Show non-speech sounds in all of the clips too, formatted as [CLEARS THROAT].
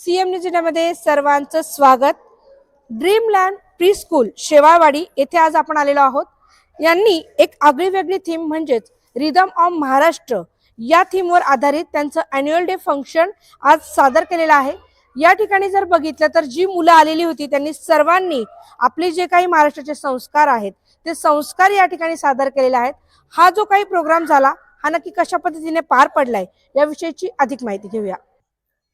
CM news सर्वांचं स्वागत. Dreamland pre school Shewalwadi येथे आज आपण आलेलो आहोत. यांनी एक आगळी वेगळी थीम म्हणजेच रिदम ऑफ महाराष्ट्र या थीमवर आधारित त्यांचं अॅन्युअल डे फंक्शन आज सादर केलेलं आहे. या ठिकाणी जर बघितलं तर जी मुलं आलेली होती त्यांनी सर्वांनी आपले जे काही महाराष्ट्राचे संस्कार आहेत ते संस्कार या ठिकाणी सादर केलेले आहेत. हा जो काही प्रोग्राम झाला हा नक्की कशा पद्धतीने पार पडलाय याविषयीची अधिक माहिती घेऊया.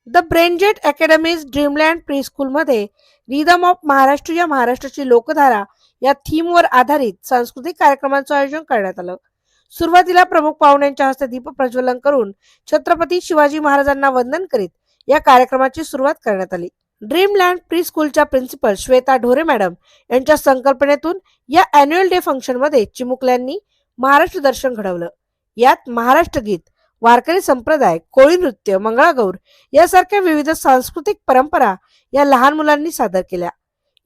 द ब्रेनजेट अकॅडमीज ड्रीमलँड प्रीस्कूलमध्ये रिदम ऑफ महाराष्ट्र या महाराष्ट्राची लोकधारा या थीमवर आधारित सांस्कृतिक कार्यक्रमांचं आयोजन करण्यात आलं. सुरुवातीला प्रमुख पाहुण्यांच्या हस्ते दीप प्रज्वलन करून छत्रपती शिवाजी महाराजांना वंदन करीत या कार्यक्रमाची सुरुवात करण्यात आली. ड्रीमलँड प्री स्कूलच्या प्रिन्सिपल श्वेता ढोरे मॅडम यांच्या संकल्पनेतून या अॅन्युअल डे फंक्शनमध्ये चिमुकल्यांनी महाराष्ट्र दर्शन घडवलं. यात महाराष्ट्र गीत वारकरी संप्रदाय कोळी नृत्य मंगळागौर यासारख्या विविध सांस्कृतिक परंपरा या लहान मुलांनी सादर केल्या.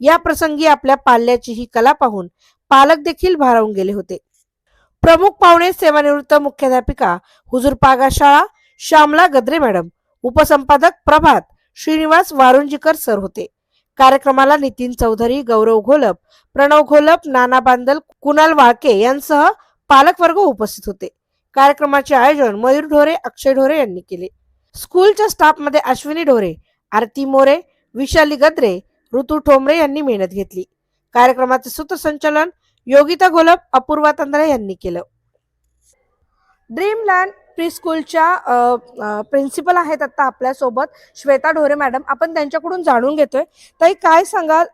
या प्रसंगी आपल्या पाल्याची ही कला पाहून पालक देखील भारावून गेले होते. प्रमुख पाहुणे सेवानिवृत्त मुख्याध्यापिका हुजूर पागा शाळा श्यामला गद्रे मॅडम उपसंपादक प्रभात श्रीनिवास वारुंजीकर सर होते. कार्यक्रमाला नितीन चौधरी गौरव घोलप प्रणव घोलप नाना बांदल कुणाल वाळके यांसह पालकवर्ग उपस्थित होते. कार्यक्रमाचे आयोजन मयूर ढोरे अक्षय ढोरे यांनी केले. स्कूलच्या स्टाफमध्ये अश्विनी ढोरे आरती मोरे विशाली गद्रे ऋतू ठोंबरे यांनी मेहनत घेतली. कार्यक्रमाचे सूत्रसंचालन योगिता घोलप अपूर्वा तंद्रे यांनी केलं. ड्रीमलँड प्री स्कूलच्या प्रिन्सिपल आहेत आता आपल्यासोबत श्वेता ढोरे मॅडम. आपण त्यांच्याकडून जाणून घेतोय. ताई काय सांगाल?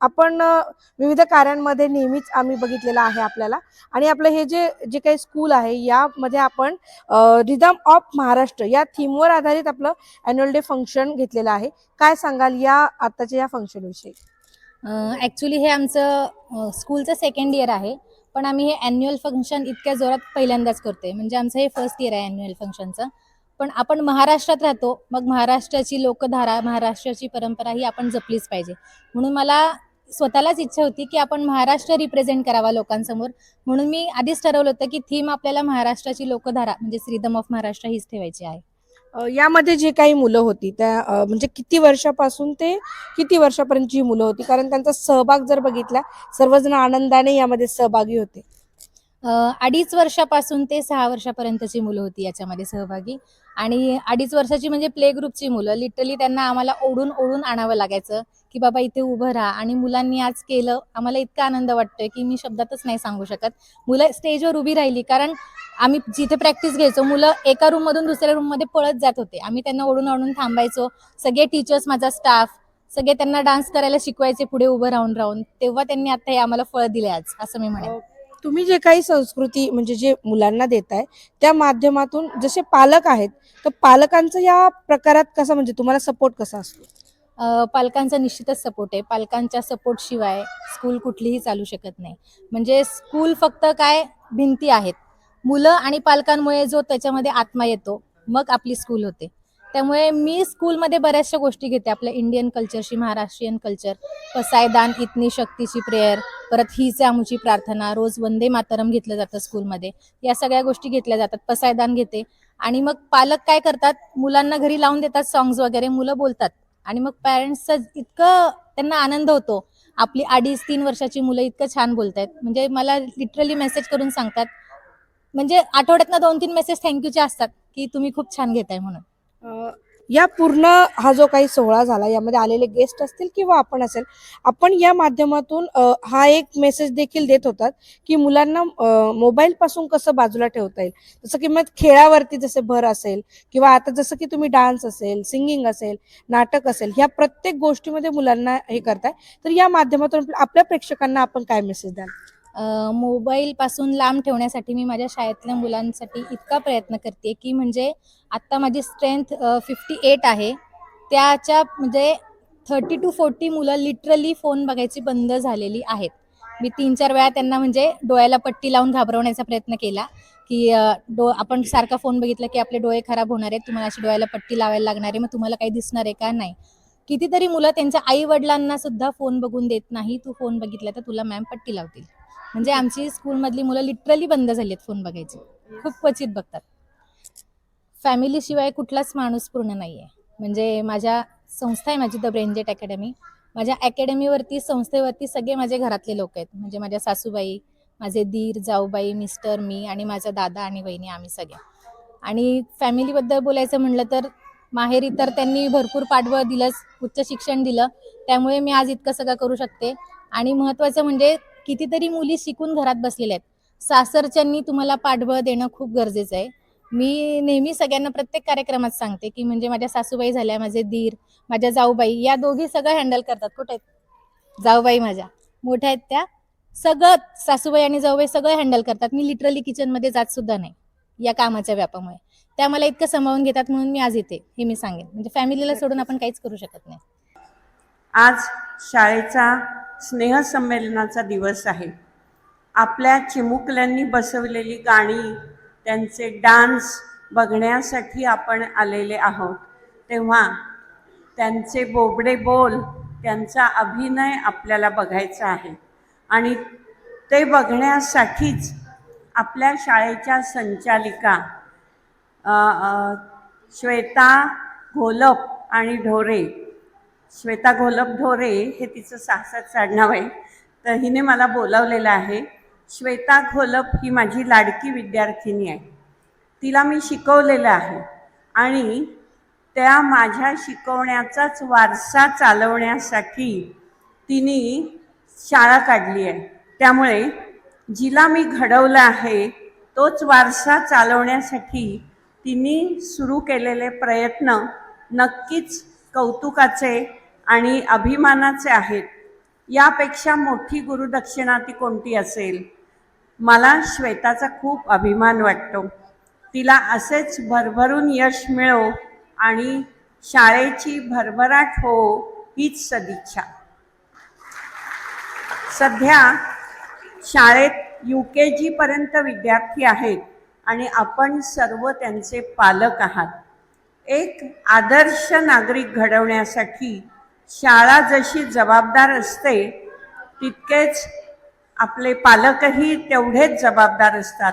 आपण विविध कार्यांमध्ये नेहमीच आम्ही बघितलेलं आहे आपल्याला. आणि आपलं हे जे जे काही स्कूल आहे यामध्ये आपण रिदम ऑफ महाराष्ट्र या थीमवर आधारित आपलं अॅन्युअल डे फंक्शन घेतलेलं आहे. काय सांगाल या आत्ताच्या या फंक्शन विषयी? ॲक्च्युली हे आमचं स्कूलचं सेकंड इयर आहे. पण आम्ही हे ॲन्युअल फंक्शन इतक्या जोरात पहिल्यांदाच करतोय. म्हणजे आमचं हे फर्स्ट इयर आहे ॲन्युअल फंक्शनचं पण आपण महाराष्ट्रात राहतो मग महाराष्ट्राची लोकधारा महाराष्ट्राची परंपरा ही आपण जपलीच पाहिजे. म्हणून मला स्वतःलाच इच्छा होती की आपण महाराष्ट्र रिप्रेझेंट करावा लोकांसमोर. म्हणून मी आधीच ठरवलं होतं की थीम आपल्याला महाराष्ट्राची लोकधारा म्हणजे श्रीदम ऑफ महाराष्ट्र हीच ठेवायची आहे. यामध्ये जे काही मुलं होती त्या म्हणजे किती वर्षापासून ते किती वर्षापर्यंतची मुलं होती? कारण त्यांचा सहभाग जर बघितला सर्वजण आनंदाने यामध्ये सहभागी होते. अडीच वर्षापासून ते सहा वर्षापर्यंतची मुलं होती याच्यामध्ये सहभागी. आणि अडीच वर्षाची म्हणजे प्ले ग्रुपची मुलं. लिटरली त्यांना आम्हाला ओढून ओढून आणावं लागायचं की बाबा इथे उभं राहा. आणि मुलांनी आज केलं आम्हाला इतका आनंद वाटतोय की मी शब्दातच नाही सांगू शकत. मुलं स्टेजवर उभी राहिली. कारण आम्ही जिथे प्रॅक्टिस घ्यायचो मुलं एका रूममधून दुसऱ्या रूममध्ये पळत जात होते. आम्ही त्यांना ओढून ओढून थांबायचो. सगळे टीचर्स माझा स्टाफ सगळे त्यांना डान्स करायला शिकवायचे पुढे उभं राहून राहून. तेव्हा त्यांनी आता हे आम्हाला फळ दिले आज असं मी म्हणेन. तुम्ही जे काही संस्कृती म्हणजे जे मुलांना देताय त्या माध्यमातून जसे पालक आहेत तर पालकांचं या प्रकारात कसा म्हणजे तुम्हाला सपोर्ट कसा असतो? पालकांचा निश्चितच सपोर्ट आहे. पालकांच्या सपोर्ट शिवाय स्कूल कुठलीही चालू शकत नाही. म्हणजे स्कूल फक्त काय भिंती आहेत. मुलं आणि पालकांमुळे जो त्याच्यामध्ये आत्मा येतो मग आपली स्कूल होते. त्यामुळे मी स्कूलमध्ये बऱ्याचशा गोष्टी घेते. आपल्या इंडियन कल्चरशी महाराष्ट्रीयन कल्चर पसायदान इतनी शक्तीची प्रेयर परत हीच आमची प्रार्थना. रोज वंदे मातरम घेतलं जातं स्कूलमध्ये. या सगळ्या गोष्टी घेतल्या जातात. पसायदान घेते. आणि मग पालक काय करतात? मुलांना घरी लावून देतात सॉंग्स वगैरे. मुलं बोलतात. आणि मग पॅरेंट्सचं इतकं त्यांना आनंद होतो. आपली अडीच तीन वर्षाची मुलं इतकं छान बोलतायत. म्हणजे मला लिटरली मेसेज करून सांगतात. म्हणजे आठवड्यातनं दोन तीन मेसेज थँक्यूचे असतात की तुम्ही खूप छान घेताय म्हणून. या पूर्ण हा जो काही सोहळा झाला यामध्ये आलेले गेस्ट असतील किंवा आपण असेल आपण या माध्यमातून हा एक मेसेज देखील देत होतात की मुलांना मोबाईल पासून कसं बाजूला ठेवता येईल? जसं की मग खेळावरती जसे भर असेल किंवा आता जसं की तुम्ही डान्स असेल सिंगिंग असेल नाटक असेल ह्या प्रत्येक गोष्टीमध्ये मुलांना हे करताय. तर या माध्यमातून आपल्या प्रेक्षकांना आपण काय मेसेज द्याल? मोबाईल पासून लांब ठेवण्यासाठी मी माझ्या शाळेतल्या मुलांसाठी इतका प्रयत्न करते की म्हणजे आत्ता माझी स्ट्रेंथ फिफ्टी एट आहे. त्याच्या म्हणजे थर्टी टू फोर्टी मुलं लिटरली फोन बघायची बंद झालेली आहेत. मी तीन चार वेळा त्यांना म्हणजे डोळ्याला पट्टी लावून घाबरवण्याचा प्रयत्न केला की डो आपण सारखा फोन बघितला की आपले डोळे खराब होणार आहेत तुम्हाला अशी डोळ्याला पट्टी लावायला लागणार आहे मग तुम्हाला काही दिसणार आहे का? नाही. कितीतरी मुलं त्यांच्या आई वडिलांना सुद्धा फोन बघून देत नाही तू फोन बघितला तर तुला मॅम पट्टी लावतील. म्हणजे आमची स्कूलमधली मुलं लिटरली बंद झाली आहेत फोन बघायची. खूप क्वचित बघतात. फॅमिली शिवाय कुठलाच माणूस पूर्ण नाही आहे म्हणजे माझ्या संस्था आहे माझी द ब्रेंजेट अकॅडमी माझ्या अकॅडमीवरती संस्थेवरती सगळे माझे घरातले लोक आहेत. म्हणजे माझ्या सासूबाई माझे दीर जाऊबाई मिस्टर मी आणि माझा दादा आणि वहिनी आम्ही सगळे. आणि फॅमिलीबद्दल बोलायचं म्हणलं तर माहेरी तर त्यांनी भरपूर पाठबळ दिलंच उच्च शिक्षण दिलं. त्यामुळे मी आज इतकं सगळं करू शकते. आणि महत्त्वाचं म्हणजे कितीतरी मुली शिकून घरात बसलेल्या आहेत. सासरच्यांनी तुम्हाला पाठबळ देणं खूप गरजेचं आहे. मी नेहमी सगळ्यांना प्रत्येक कार्यक्रमात सांगते की म्हणजे माझ्या सासूबाई झाल्या माझे दीर माझ्या जाऊबाई या दोघी सगळं हँडल करतात. कुठे आहेत? जाऊबाई माझ्या. मोठ्या आहेत त्या. सगळं सासूबाई आणि जाऊबाई सगळं हँडल करतात. मी लिटरली किचनमध्ये जात सुद्धा नाही या कामाच्या व्यापामुळे. त्या मला इतकं सांभाळून घेतात म्हणून मी आज येते हे मी सांगेन. म्हणजे फॅमिलीला सोडून आपण काहीच करू शकत नाही. आज शाळेचा स्नेहसंमेलनाचा दिवस आहे. आपल्या चिमुकल्यांनी बसवलेली गाणी त्यांचे डान्स बघण्यासाठी आपण आलेले आहोत. तेव्हा त्यांचे बोबडे बोल त्यांचा अभिनय आपल्याला बघायचा आहे. आणि ते बघण्यासाठीच आपल्या शाळेच्या संचालिका श्वेता घोलप आणि ढोरे श्वेता घोलप ढोरे हे तिचं साहसात आडनाव आहे. तर हिने मला बोलावलेलं आहे श्वेता घोलप ही माझी लाडकी विद्यार्थिनी आहे. तिला मी शिकवलेलं आहे आणि त्या माझ्या शिकवण्याचाच वारसा चालवण्यासाठी तिने शाळा काढली आहे. त्यामुळे जिला मी घडवलं आहे तोच वारसा चालवण्यासाठी तिने सुरू केलेले प्रयत्न नक्कीच कौतुकाचे आणि अभिमानाचे आहेत. यापेक्षा मोठी गुरुदक्षिणा ती कोणती असेल? मला श्वेताचा खूप अभिमान वाटतो. तिला असेच भरभरून यश मिळो आणि शाळेची भरभराट हो हीच सदिच्छा. सध्या शाळेत यू के जीपर्यंत विद्यार्थी आहेत आणि आपण सर्व त्यांचे पालक आहात. एक आदर्श नागरिक घडवण्यासाठी शाळा जशी जबाबदार असते तितकेच आपले पालकही तेवढेच जबाबदार असतात.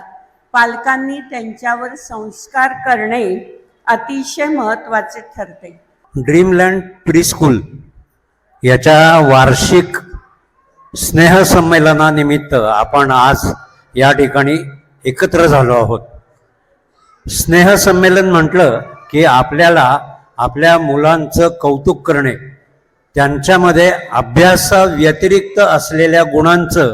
पालकांनी त्यांच्यावर संस्कार करणे अतिशय महत्त्वाचे ठरते. ड्रीमलँड प्रीस्कूल याच्या वार्षिक स्नेहसंमेलनानिमित्त आपण आज या ठिकाणी एकत्र झालो आहोत. स्नेहसंमेलन म्हटलं की आपल्याला आपल्या मुलांचं कौतुक करणे त्यांच्यामध्ये अभ्यासाव्यतिरिक्त असलेल्या गुणांचं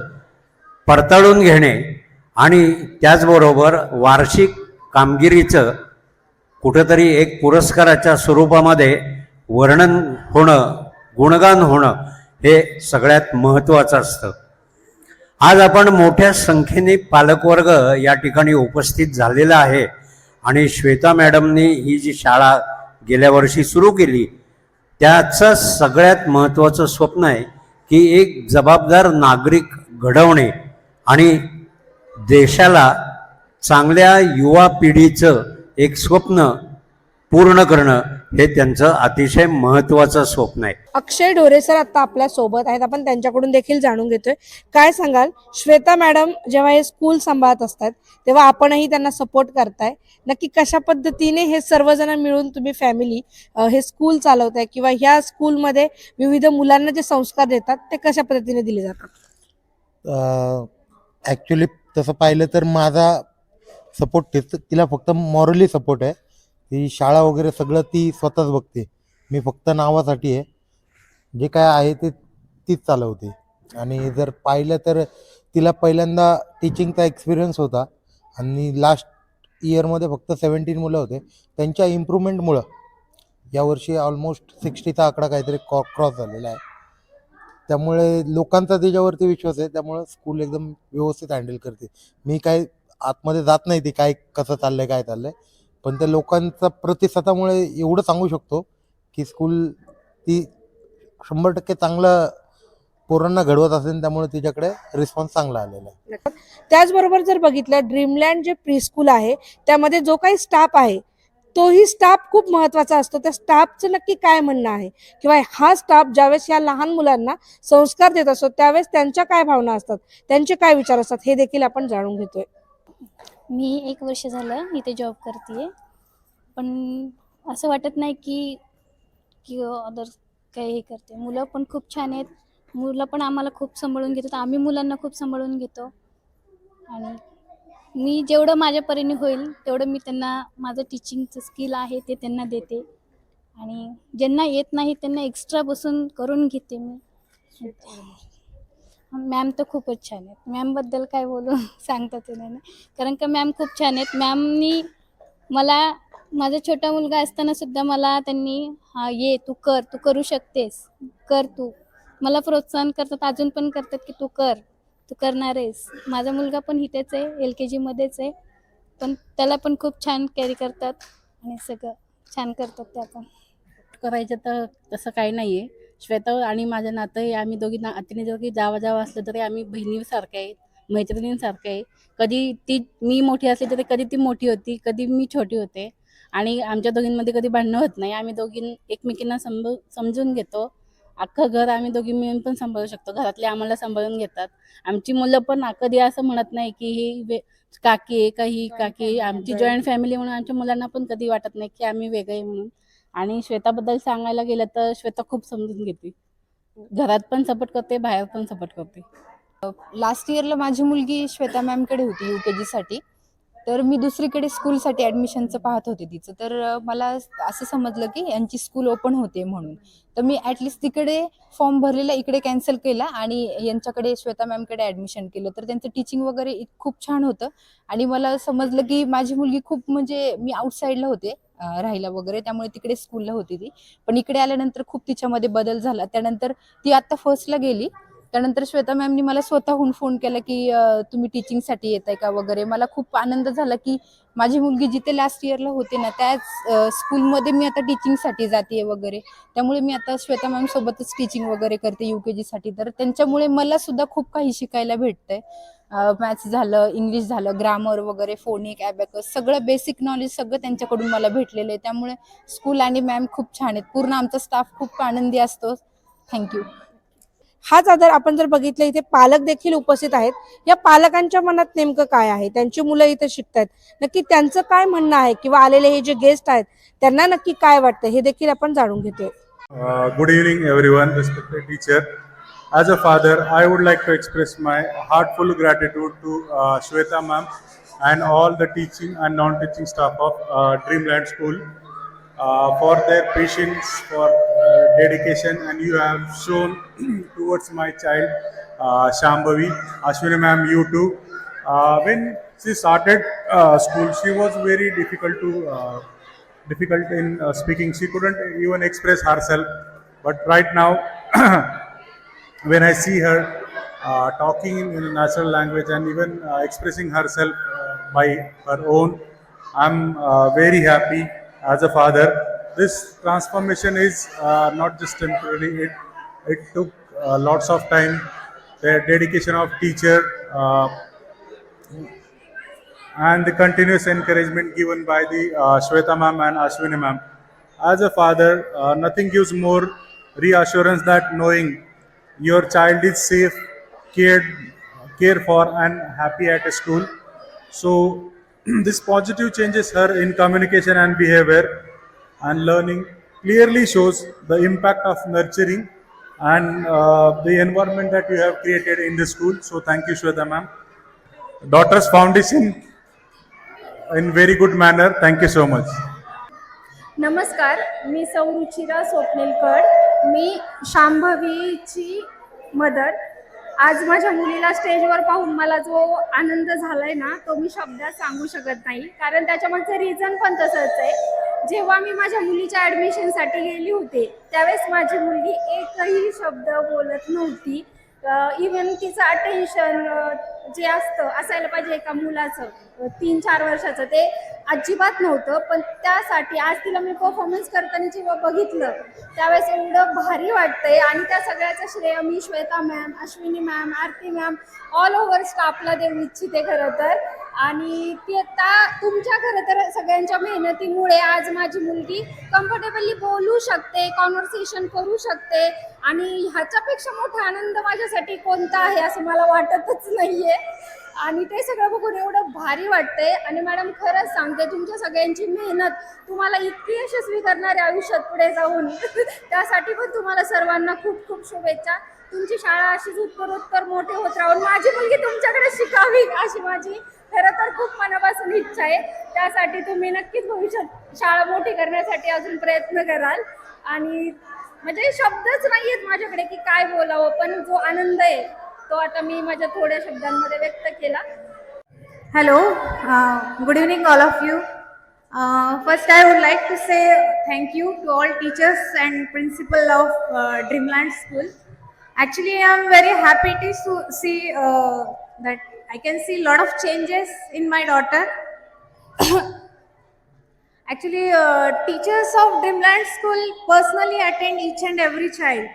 पडताळून घेणे आणि त्याचबरोबर वार्षिक कामगिरीचं कुठंतरी एक पुरस्काराच्या स्वरूपामध्ये वर्णन होणं गुणगान होणं हे सगळ्यात महत्त्वाचं असतं. आज आपण मोठ्या संख्येने पालकवर्ग या ठिकाणी उपस्थित झालेला आहे. आणि श्वेता मॅडमनी ही जी शाळा गेल्या वर्षी सुरू केली त्याचं सगळ्यात महत्त्वाचं स्वप्न आहे की एक जबाबदार नागरिक घडवणे आणि देशाला चांगल्या युवा पिढीचं एक स्वप्न पूर्ण करणं. हे त्यांचं अतिशय महत्त्वाचं स्वप्न आहे. अक्षय ढोरे सर आता आपल्यासोबत आहेत. आपण त्यांच्याकडून देखील जाणून घेतोय. काय सांगाल? श्वेता मॅडम जेव्हा हे स्कूल सांभाळत असतात तेव्हा आपणही त्यांना सपोर्ट करताय. नक्की कशा पद्धतीने हे सर्वजण मिळून तुम्ही फॅमिली हे स्कूल चालवताय किंवा ह्या स्कूलमध्ये विविध मुलांना जे संस्कार देतात ते कशा पद्धतीने दिले जातात? ॲक्च्युली तसं पाहिलं तर माझा सपोर्ट तिला फक्त मॉरली सपोर्ट आहे. ती शाळा वगैरे सगळं ती स्वतःच बघते. मी फक्त नावासाठी आहे. जे काय आहे ते तीच चालवते. आणि जर पाहिलं तर तिला पहिल्यांदा टीचिंगचा एक्सपिरियन्स होता. आणि लास्ट इयरमध्ये फक्त सेवन्टीन मुलं होते. त्यांच्या इम्प्रूव्हमेंटमुळं यावर्षी ऑलमोस्ट सिक्स्टीचा आकडा काहीतरी कॉ क्रॉस झालेला आहे. त्यामुळे लोकांचा त्याच्यावरती विश्वास आहे. त्यामुळं स्कूल एकदम व्यवस्थित हँडल करते. मी काय आतमध्ये जात नाही ती काय कसं चाललंय काय चाललंय. पण त्या लोकांचा प्रतिसादामुळे एवढं सांगू शकतो की स्कूल ती शंभर टक्के चांगलं पोरांना घडवत असेल त्यामुळे तिच्याकडे रिस्पॉन्स चांगला आलेला आहे. त्याचबरोबर जर बघितलं ड्रीमलँड जे प्री स्कूल आहे त्यामध्ये जो काही स्टाफ आहे तोही स्टाफ खूप महत्त्वाचा असतो. त्या स्टाफचं नक्की काय म्हणणं आहे? किंवा हा स्टाफ ज्यावेळेस या लहान मुलांना संस्कार देत असतो त्यावेळेस त्यांच्या काय भावना असतात? त्यांचे काय विचार असतात? हे देखील आपण जाणून घेतोय. मी एक वर्ष झालं इथे जॉब करते पण असं वाटत नाही की की अदर काही हे करते. मुलं पण खूप छान आहेत. मुलं पण आम्हाला खूप सांभाळून घेतात. आम्ही मुलांना खूप सांभाळून घेतो. आणि मी जेवढं माझ्या परीने होईल तेवढं मी त्यांना माझं टीचिंगचं स्किल आहे ते त्यांना देते. आणि ज्यांना येत नाही त्यांना एक्स्ट्रा बसून करून घेते मी. मॅम तर खूपच छान आहेत. मॅमबद्दल काय बोलू? [LAUGHS] सांगतात ते नाही. कारण का मॅम खूप छान आहेत. मॅमनी मला माझा छोटा मुलगा असताना सुद्धा मला त्यांनी हा ये तू कर तू करू शकतेस. कर तू. मला प्रोत्साहन करतात अजून पण करतात की तू कर. तू करणार आहेस. माझा मुलगा पण इथेच आहे एल के जीमध्येच आहे. पण त्याला पण खूप छान कॅरी करतात. आणि सगळं छान करतात त्या पण करायचं तर तसं काही नाही आहे श्वेता आणि माझं नातं हे आम्ही दोघी ना तिने दोघी जावा जावा असलं तरी आम्ही बहिणीसारखं आहे. मैत्रिणींसारखं आहे. कधी ती मी मोठी असली तरी कधी ती मोठी होती कधी मी छोटी होते. आणि आमच्या दोघींमध्ये कधी भांडणं होत नाही. आम्ही दोघीं एकमेकींना समजू समजून घेतो. अख्खं घर आम्ही दोघी मिळून पण सांभाळू शकतो. घरातले आम्हाला सांभाळून घेतात. आमची मुलं पण कधी असं म्हणत नाही की ही काकी आहे का ही काकी. आमची जॉईंट फॅमिली म्हणून आमच्या मुलांना पण कधी वाटत नाही की आम्ही वेगळे म्हणून. आणि श्वेताबद्दल सांगायला गेलं तर श्वेता खूप समजून घेते. घरात पण सपोर्ट करते बाहेर पण सपोर्ट करते. लास्ट इयरला माझी मुलगी श्वेता मॅमकडे होती यू के जीसाठी तर मी दुसरीकडे स्कूलसाठी ॲडमिशनचं पाहत होते तिचं. तर मला असं समजलं की यांची स्कूल ओपन होते म्हणून. तर मी ॲटलिस्ट तिकडे फॉर्म भरलेला इकडे कॅन्सल केला आणि यांच्याकडे श्वेता मॅमकडे ॲडमिशन केलं. तर त्यांचं टीचिंग वगैरे इत- खूप छान होतं. आणि मला समजलं की माझी मुलगी खूप म्हणजे मी आउटसाईडला होते राहायला वगैरे. त्यामुळे तिकडे स्कूलला होती ती. पण इकडे आल्यानंतर खूप तिच्यामध्ये बदल झाला. त्यानंतर ती आत्ता फर्स्टला गेली. त्यानंतर श्वेता मॅमनी मला स्वतःहून फोन केला की तुम्ही टीचिंगसाठी येत आहे का वगैरे. मला खूप आनंद झाला की माझी मुलगी जिथे लास्ट इयरला होते ना त्याच स्कूलमध्ये मी आता टीचिंगसाठी जाते वगैरे. त्यामुळे मी आता श्वेता मॅम सोबतच टीचिंग वगैरे करते यू के जीसाठी तर त्यांच्यामुळे मला सुद्धा खूप काही शिकायला भेटतंय. मॅथ्स झालं इंग्लिश झालं ग्रामर वगैरे फोनिक ॲबॅकस सगळं बेसिक नॉलेज सगळं त्यांच्याकडून मला भेटलेलं आहे. त्यामुळे स्कूल आणि मॅम खूप छान आहेत. पूर्ण आमचा स्टाफ खूप आनंदी असतो. थँक्यू हाच आधार आपण जर बघितलं इथे पालक देखील उपस्थित आहेत. या पालकांच्या मनात नेमकं काय आहे? त्यांची मुलं इथे शिकतायत. नक्की त्यांचं काय म्हणणं आहे? किंवा आलेले हे जे गेस्ट आहेत त्यांना नक्की काय वाटतं? हे देखील आपण जाणून घेतो good evening everyone respected teacher as a father I would like to express my heartful gratitude to Shweta ma'am and all the teaching and non teaching staff of Dreamland school for their patience, for uh, dedication, and you have shown [CLEARS THROAT] towards my child uh, Shambhavi, Ashwini ma'am, you too. Uh, when she started uh, school, she was very difficult to. Uh, difficult in uh, speaking. She couldn't even express herself. But right now, [CLEARS THROAT] when I see her uh, talking in a natural language and even uh, expressing herself uh, by her own, I'm uh, very happy as a father. This transformation is uh, not just temporary. It it took uh, lots of time. The dedication of teacher. Uh, and the continuous encouragement given by the uh, Shweta ma'am and Ashwini ma'am. As a father, uh, nothing gives more reassurance that knowing your child is safe, cared, cared for, and happy at school. So, [CLEARS THROAT] this positive changes her in communication and behavior and learning clearly shows the impact of nurturing and uh, the environment that you have created in the school. So, thank you, Shweta ma'am. Daughters Foundation in very good manner. Thank you so much. नमस्कार मी सौ रुचिरा स्वप्नीलकर मी शांभवीची mother आज माझ्या मुलीला स्टेजवर पाहून मला जो आनंद झालाय ना तो मी शब्दात सांगू शकत नाही. कारण त्याच्यामागचं रिझन पण तसंच आहे. जेव्हा मी माझ्या मुलीच्या ॲडमिशनसाठी गेली होते त्यावेळेस माझी मुलगी एकही शब्द बोलत नव्हती. इवन तिचं अटेन्शन जे असतं असायला पाहिजे एका मुलाचं तीन चार वर्षाचं ते अजिबात नव्हतं. पण त्यासाठी आज तिला मी परफॉर्मन्स करताना जेव्हा बघितलं त्यावेळेस एवढं भारी वाटतंय. आणि त्या सगळ्याचं श्रेय मी Shweta ma'am Ashwini ma'am Aarti ma'am all over स्टाफला देऊ इच्छिते खरं तर. आणि ती आता तुमच्या खरं तर सगळ्यांच्या मेहनतीमुळे आज माझी मुलगी कम्फर्टेबली बोलू शकते कॉन्व्हर्सेशन करू शकते आणि ह्याच्यापेक्षा मोठा आनंद माझ्यासाठी कोणता आहे असं मला वाटतच नाहीये. आणि ते सगळं बघून एवढं भारी वाटतंय. आणि मॅडम खरंच सांगते तुमच्या सगळ्यांची मेहनत तुम्हाला इतकी यशस्वी करणारे आयुष्यात पुढे जाऊन [LAUGHS] त्यासाठी पण तुम्हाला सर्वांना खूप खूप शुभेच्छा. तुमची शाळा अशीच उत्तरोत्तर मोठे होत राहून माझी मुलगी तुमच्याकडे शिकावी अशी माझी खरं तर खूप मनापासून इच्छा आहे. त्यासाठी तुम्ही नक्कीच भविष्यात शाळा मोठी करण्यासाठी अजून प्रयत्न कराल. आणि म्हणजे शब्दच नाही आहेत माझ्याकडे की काय बोलावं पण जो आनंद आहे तो आता मी माझ्या थोड्या शब्दांमध्ये व्यक्त केला. Hello good evening all of you first I would like to say thank you to all teachers and principal of Dreamland school actually I am very happy to see that to su- see uh, that I can see a lot of changes in my daughter. Actually, uh, teachers of Dreamland School personally attend each and every child.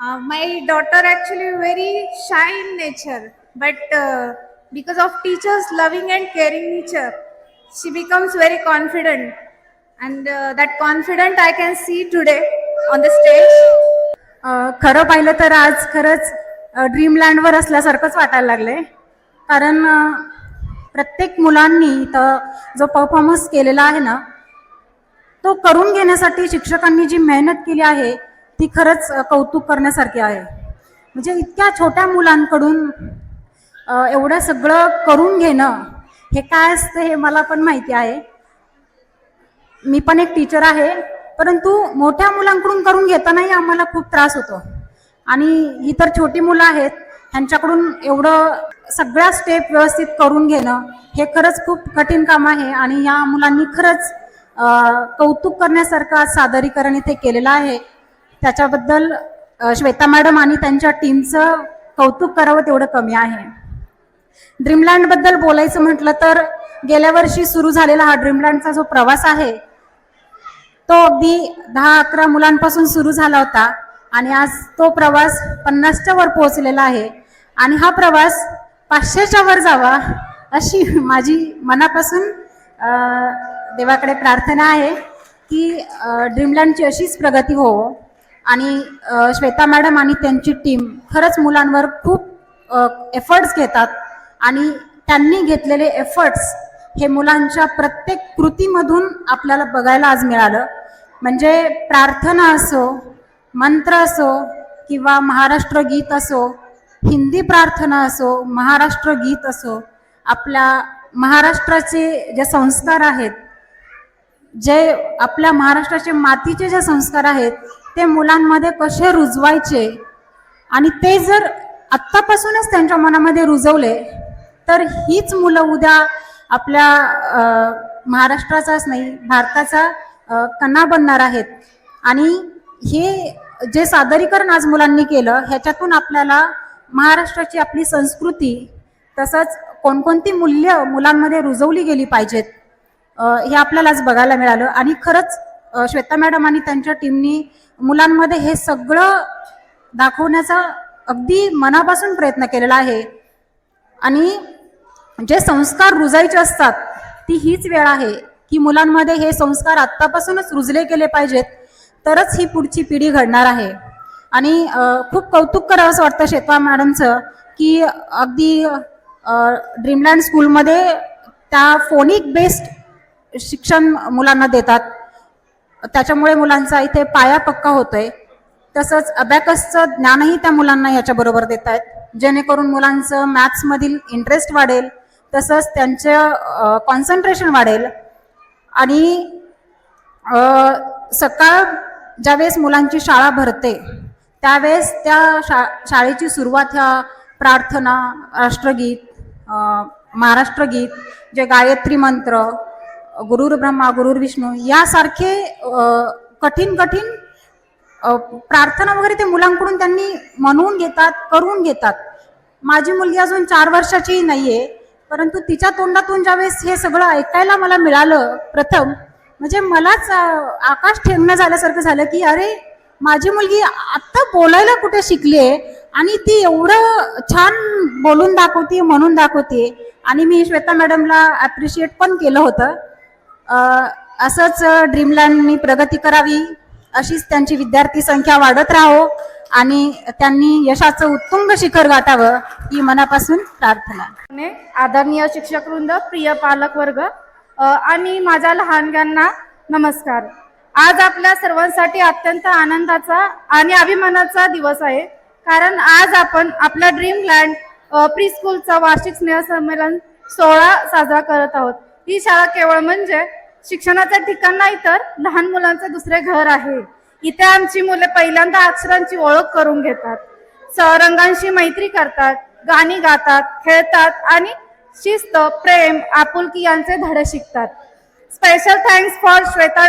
Uh, my daughter actually very shy in nature, but uh, because of teachers' loving and caring nature, she becomes very confident, and uh, that confident I can see today on the stage. Uh, खरं पाहिलं तर आज खरंच अ, ड्रीमलँडवर असल्यासारखंच वाटायला लागलंय कारण प्रत्येक मुलांनी इथं जो परफॉर्मन्स केलेला आहे ना तो करून घेण्यासाठी शिक्षकांनी जी मेहनत केली आहे ती खरंच कौतुक करण्यासारखी आहे. म्हणजे इतक्या छोट्या मुलांकडून एवढं सगळं करून घेणं हे काय असतं हे मला पण माहिती आहे. मी पण एक टीचर आहे परंतु मोठ्या मुलांकडून करून घेतानाही आम्हाला खूप त्रास होतो. आणि ही तर छोटी मुलं आहेत ह्यांच्याकडून एवढं सगळ्या स्टेप व्यवस्थित करून घेणं हे खरंच खूप कठीण काम आहे आणि या मुलांनी खरंच कौतुक करण्यासारखं आज सादरीकरण इथे केलेलं आहे. त्याच्याबद्दल श्वेता मॅडम आणि त्यांच्या टीमचं कौतुक करावं तेवढं कमी आहे. ड्रीमलँडबद्दल बोलायचं म्हटलं तर गेल्या वर्षी सुरू झालेला हा ड्रीमलँडचा जो प्रवास आहे तो अगदी दहा अकरा मुलांपासून सुरू झाला होता आणि आज तो प्रवास पन्नासच्या वर पोहोचलेला आहे. आणि हा प्रवास पाचशेच्या वर जावा अशी माझी मनापासून देवाकडे प्रार्थना आहे की ड्रीमलँडची अशीच प्रगती हो आणि श्वेता मॅडम आणि त्यांची टीम खरंच मुलांवर खूप एफर्ट्स घेतात. आणि त्यांनी घेतलेले एफर्ट्स हे मुलांच्या प्रत्येक कृतीमधून आपल्याला बघायला आज मिळालं. म्हणजे प्रार्थना असो मंत्र असो किंवा महाराष्ट्र गीत असो हिंदी प्रार्थना असो महाराष्ट्र गीत असो आपल्या महाराष्ट्राचे जे संस्कार आहेत जे आपल्या महाराष्ट्राचे मातीचे जे संस्कार आहेत ते मुलांमध्ये कसे रुजवायचे आणि ते जर आत्तापासूनच त्यांच्या मनामध्ये रुजवले तर हीच मुलं उद्या आपल्या महाराष्ट्राचाच नाही भारताचा कणा बनणार आहेत. आणि हे जे सादरीकरण आज मुलांनी केलं ह्याच्यातून आपल्याला महाराष्ट्राची आपली संस्कृती तसंच कोणकोणती मूल्य मुलांमध्ये रुजवली गेली पाहिजेत हे आपल्याला आज बघायला मिळालं. आणि खरंच श्वेता मॅडम आणि त्यांच्या टीमनी मुलांमध्ये हे सगळं दाखवण्याचा अगदी मनापासून प्रयत्न केलेला आहे. आणि जे संस्कार रुजायचे असतात ती हीच वेळ आहे की मुलांमध्ये हे संस्कार आत्तापासूनच रुजले गेले पाहिजेत. तरच ही पुढची पिढी घडणार आहे. आणि खूप कौतुक करावं असं वाटतं शेतवा मॅडमचं की अगदी ड्रीमलँड स्कूलमध्ये त्या फोनिक बेस्ड शिक्षण मुलांना देतात. त्याच्यामुळे मुलांचा इथे पाया पक्का होतोय. तसंच अबॅकसचं ज्ञानही त्या मुलांना याच्याबरोबर देत आहेत जेणेकरून मुलांचं मॅथ्समधील इंटरेस्ट वाढेल तसंच त्यांचं कॉन्सन्ट्रेशन वाढेल. आणि सकाळ ज्यावेळेस मुलांची शाळा भरते त्यावेळेस त्या शा शाळेची सुरुवात ह्या प्रार्थना राष्ट्रगीत महाराष्ट्रगीत जे गायत्री मंत्र गुरुर ब्रह्मा गुरुर विष्णू यासारखे कठीण कठीण प्रार्थना वगैरे ते मुलांकडून त्यांनी म्हणून घेतात करून घेतात. माझी मुलगी अजून चार वर्षाची नाहीये परंतु तिच्या तोंडातून ज्यावेळेस हे सगळं ऐकायला मला मिळालं प्रथम म्हणजे मलाच आकाश ठेवणं झाल्यासारखं झालं की अरे माझी मुलगी आत्ता बोलायला कुठे आहे? आणि ती एवढं छान बोलून दाखवते म्हणून दाखवते. आणि मी श्वेता मॅडमला ॲप्रिशिएट पण केलं होतं. असंच ड्रीमलँडनी प्रगती करावी अशीच त्यांची विद्यार्थी संख्या वाढत राहो आणि त्यांनी यशाचं उत्तुंग शिखर गाठावं ही मनापासून प्रार्थना. आदरणीय शिक्षक वृंद प्रिय पालक वर्ग आणि माझ्या लहानग्यांना नमस्कार. आज आपल्या सर्वांसाठी अत्यंत आनंदाचा आणि अभिमानाचा दिवस आहे. कारण आज आपण आपला ड्रीमलँड प्री स्कूलचा वार्षिक स्नेह संमेलन सोहळा साजरा करत आहोत. ही शाळा केवळ म्हणजे शिक्षणाचं ठिकाण नाही तर लहान मुलांचं दुसरे घर आहे. इथे आमची मुले पहिल्यांदा अक्षरांची ओळख करून घेतात. सरंगांशी रंगांशी मैत्री करतात गाणी गातात खेळतात आणि शिस्त प्रेम आपुलकी यांचे धडे शिकतात. Special thanks for Shweta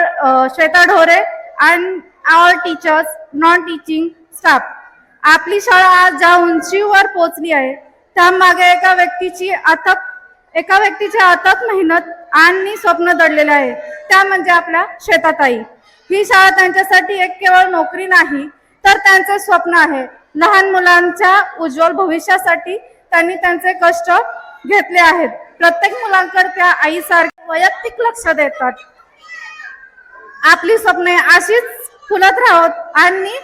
Shweta Dhore and our teachers non teaching staff आपली शाळा आज ज्या उंचीवर पोहोचली आहे त्यामागे एका व्यक्तीची अथक एका व्यक्तीची अथक मेहनत आणि स्वप्न दडलेले आहे. त्या म्हणजे आपल्या श्वेताताई. ही शाळा त्यांच्यासाठी एक केवळ नोकरी नाही तर त्यांचे स्वप्न आहे. लहान मुलांच्या उज्ज्वल भविष्यासाठी त्यांनी त्यांचे कष्ट घेतले आहेत. प्रत्येक मुलांकडे त्या आईसारखे वैयक्तिक लक्ष देतात आपली स्वप्ने अशीच फुलत राहोत आणि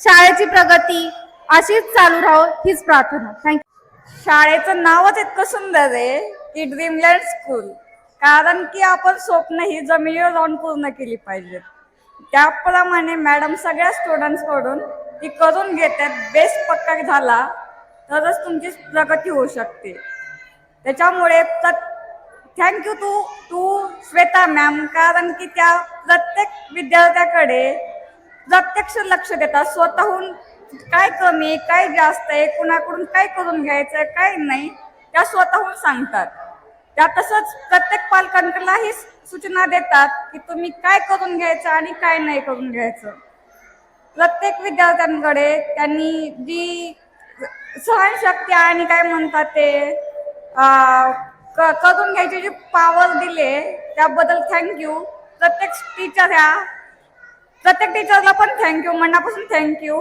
शाळेची प्रगती अशीच चालू राहो हीच प्रार्थना. थँक्यू शाळेचं नावच इतकं सुंदर आहे की ड्रीमलँड स्कूल कारण की आपण स्वप्न ही जमिनीवर जाऊन पूर्ण केली पाहिजेत. त्याप्रमाणे मॅडम सगळ्या स्टुडंट्सकडून ती करून घेतात बेस पक्का झाला तरच तुमची प्रगती होऊ शकते. त्याच्यामुळे thank you to to Shweta ma'am कारण की त्या प्रत्येक विद्यार्थ्याकडे प्रत्यक्ष लक्ष देतात स्वतःहून काय कमी काय जास्त आहे कुणाकडून काय करून घ्यायचं काय नाही त्या स्वतःहून सांगतात त्या तसंच प्रत्येक पालकांकडलाही सूचना देतात की तुम्ही काय करून घ्यायचं आणि काय नाही करून घ्यायचं प्रत्येक विद्यार्थ्यांकडे त्यांनी जी सहनशक्ती आणि काय म्हणतात ते करून घ्यायची जी पॉवर दिले त्याबद्दल थँक्यू प्रत्येक टीचर ह्या प्रत्येक टीचरला पण थँक्यू मनापासून थँक्यू